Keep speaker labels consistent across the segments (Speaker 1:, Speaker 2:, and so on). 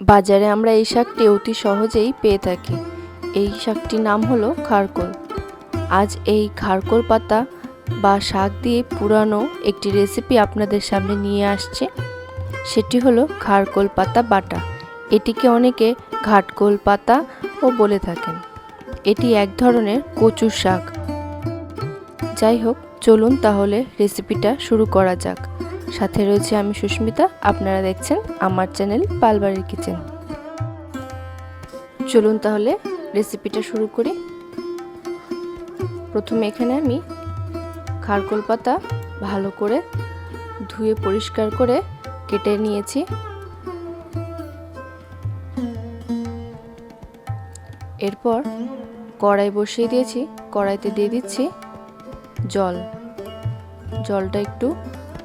Speaker 1: বাজারে আমরা এই শাকটি অতি সহজেই পেয়ে থাকি। এই শাকটির নাম হলো খারকোল। আজ এই খারকোল পাতা বা শাক দিয়ে পুরানো একটি রেসিপি আপনাদের সামনে নিয়ে আসছে। সেটি হলো খারকোল পাতা বাটা। এটিকে অনেকে ঘাটকোল পাতা ও বলে থাকেন। এটি এক ধরনের কচুর শাক। যাই হোক, চলুন তাহলে রেসিপিটা শুরু করা যাক। সাথে রয়েছে আমি সুস্মিতা, আপনারা দেখছেন আমার চ্যানেল পালবাড়ির কিচেন। চলুন তাহলে রেসিপিটা শুরু করি। প্রথমে এখানে আমি খারকোল পাতা ভালো করে ধুয়ে পরিষ্কার করে কেটে নিয়েছি। এরপর কড়াই বসিয়ে দিয়েছি, কড়াইতে দিয়ে দিচ্ছি জল। জলটা একটু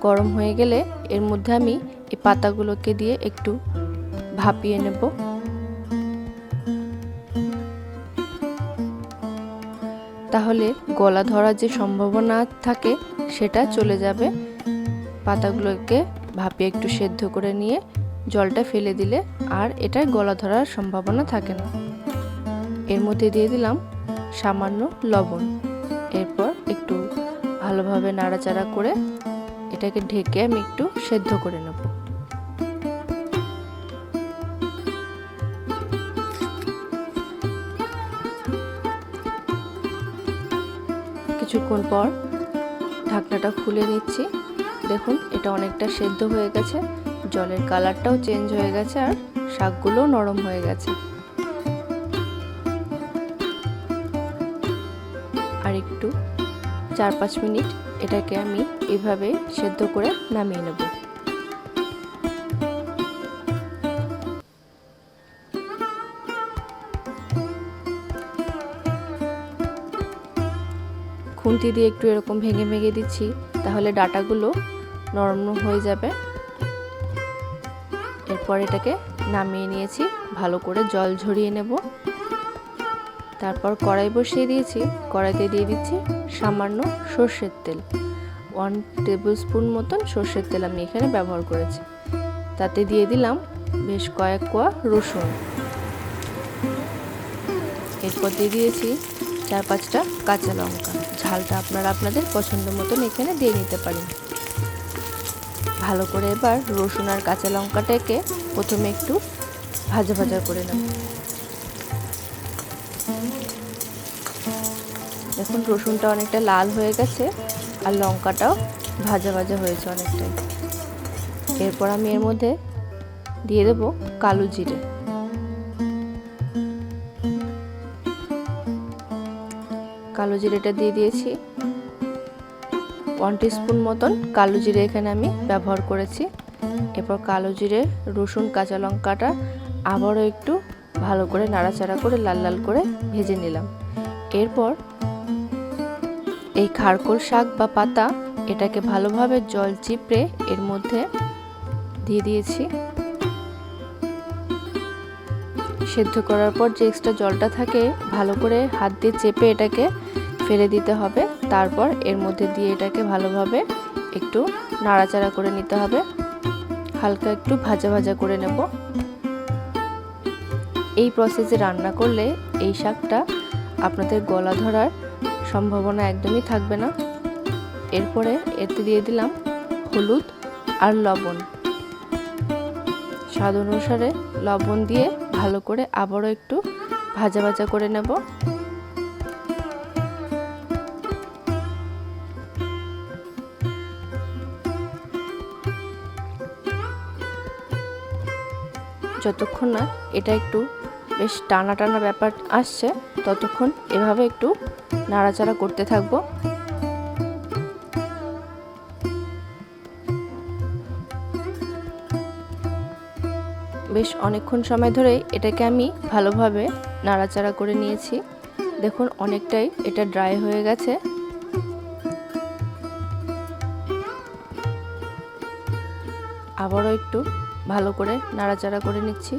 Speaker 1: গরম হয়ে গেলে এর মধ্যে আমি এই পাতাগুলোকে দিয়ে একটু ভাপিয়ে নেব। তাহলে গলা ধরার যে সম্ভাবনা থাকে সেটা চলে যাবে। পাতাগুলোকে ভাপিয়ে একটু সেদ্ধ করে নিয়ে জলটা ফেলে দিলে আর এটার গলা ধরার সম্ভাবনা থাকে না। এর মধ্যে দিয়ে দিলাম সামান্য লবণ। এরপর একটু ভালোভাবে নাড়াচাড়া করে এটাকে ঢেকে আমি একটু সেদ্ধ করে নেব। কিছুক্ষণ পর ঢাকনাটা খুলে নিচ্ছি। দেখুন, এটা অনেকটা সেদ্ধ হয়ে গেছে। জলের কালারটাও চেঞ্জ হয়ে গেছে আর শাকগুলোও নরম হয়ে গেছে। আর একটু চার পাঁচ মিনিট এটাকে আমি এভাবে সেদ্ধ করে নামিয়ে নেব। খুন্তি দিয়ে একটু এরকম ভেঙে ভেঙে দিচ্ছি, তাহলে ডাটাগুলো নরম হয়ে যাবে। এরপর এটাকে নামিয়ে নিয়েছি, ভালো করে জল ঝরিয়ে নেব। তারপর কড়াই বসিয়ে দিয়েছি। কড়াইতে দিয়ে দিচ্ছি সামান্য সর্ষের তেল। ওয়ান টেবিল স্পুন মতন সর্ষের তেল আমি এখানে ব্যবহার করেছি। তাতে দিয়ে দিলাম বেশ কয়েক কোয়া রসুন। এরপর দিয়ে দিয়েছি চার পাঁচটা কাঁচা লঙ্কা। ঝালটা আপনারা আপনাদের পছন্দ মতন এখানে দিয়ে নিতে পারেন। ভালো করে এবার রসুন আর কাঁচা লঙ্কাটাকে প্রথমে একটু ভাজা ভাজা করে নেব। দেখুন, রসুনটা অনেকটা লাল হয়ে গেছে আর লঙ্কাটাও ভাজা ভাজা হয়েছে অনেকটাই। এরপর আমি এর মধ্যে দিয়ে দেবো কালো জিরে। কালো জিরেটা দিয়ে দিয়েছি। ওয়ান স্পুন মতন কালো জিরে এখানে আমি ব্যবহার করেছি। এরপর কালো জিরে, রসুন, কাঁচা লঙ্কাটা আবারও একটু ভালো করে নাড়াচাড়া করে লাল লাল করে ভেজে নিলাম। এরপর এই খারকোল শাক বা পাতা এটাকে ভালোভাবে জল চিপড়ে এর মধ্যে দিয়ে দিয়েছি। সেদ্ধ করার পর যে এক্সট্রা জলটা থাকে, ভালো করে হাত দিয়ে চেপে এটাকে ফেলে দিতে হবে। তারপর এর মধ্যে দিয়ে এটাকে ভালোভাবে একটু নাড়াচাড়া করে নিতে হবে। হালকা একটু ভাজা ভাজা করে নেব। এই প্রসেসে রান্না করলে এই শাকটা আপনাদের গলা ধরার সম্ভাবনা একদমই থাকবে না। এরপরে এতে দিয়ে দিলাম হলুদ আর লবণ। স্বাদ অনুসারে লবণ দিয়ে ভালো করে আবারও একটু ভাজা ভাজা করে নেব। যতক্ষণ না এটা একটু বেশ টানা টানা ব্যাপার আসছে, ততক্ষণ এভাবে একটু নাড়াচাড়া করতে থাকব। বেশ অনেকক্ষণ সময় ধরেই এটাকে আমি ভালোভাবে নাড়াচাড়া করে নিয়েছি। দেখুন, অনেকটাই এটা ড্রাই হয়ে গেছে। আবারও একটু ভালো করে নাড়াচাড়া করে নিচ্ছি।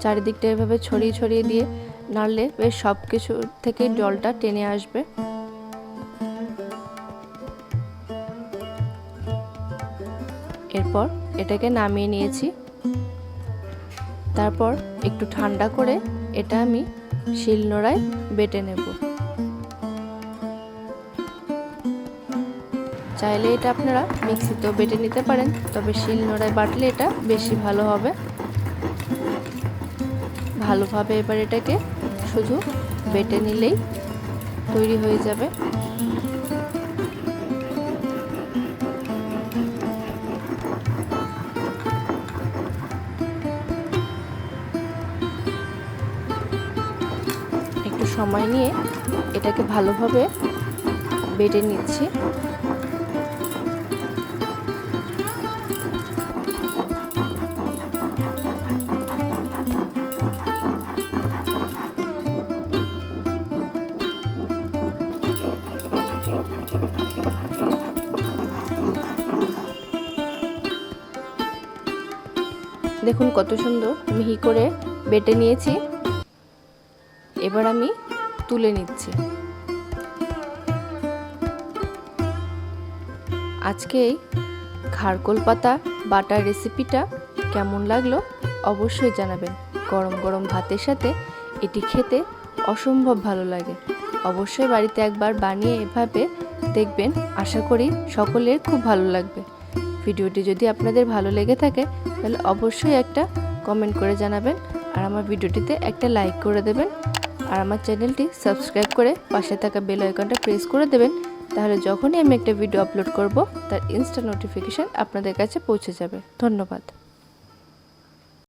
Speaker 1: চারিদিকটা এভাবে ছড়িয়ে ছড়িয়ে দিয়ে নাড়লে বেশ সব কিছু থেকে জলটা টেনে আসবে। এরপর এটাকে নামিয়ে নিয়েছি। তারপর একটু ঠান্ডা করে এটা আমি শিলনোড়ায় বেটে নেব। চাইলে এটা আপনারা মিক্সিতেও বেটে নিতে পারেন, তবে শিলনোড়ায় বাটলে এটা বেশি ভালো হবে। ভালোভাবে এবার এটাকে শুধু বেটে নিলেই তৈরি হয়ে যাবে। একটু সময় নিয়ে এটাকে ভালোভাবে বেটে নিচ্ছি। দেখুন কত সুন্দর মিহি করে বেটে নিয়েছি। এবার আমি তুলে নিচ্ছি। আজকে এই খারকোল পাতা বাটার রেসিপিটা কেমন লাগল অবশ্যই জানাবেন। গরম গরম ভাতের সাথে এটি খেতে অসম্ভব ভালো লাগে। অবশ্যই বাড়িতে একবার বানিয়ে এভাবে দেখবেন। আশা করি সকলের খুব ভালো লাগবে। ভিডিওটি যদি আপনাদের ভালো লেগে থাকে, তাহলে অবশ্যই একটা কমেন্ট করে জানাবেন আর আমার ভিডিওটিতে একটা লাইক করে দেবেন। আর আমার চ্যানেলটি সাবস্ক্রাইব করে পাশে থাকা বেল আইকনটা প্রেস করে দেবেন, তাহলে যখনই আমি একটা ভিডিও আপলোড করব, তার ইনস্টা নোটিফিকেশান আপনাদের কাছে পৌঁছে যাবে। ধন্যবাদ।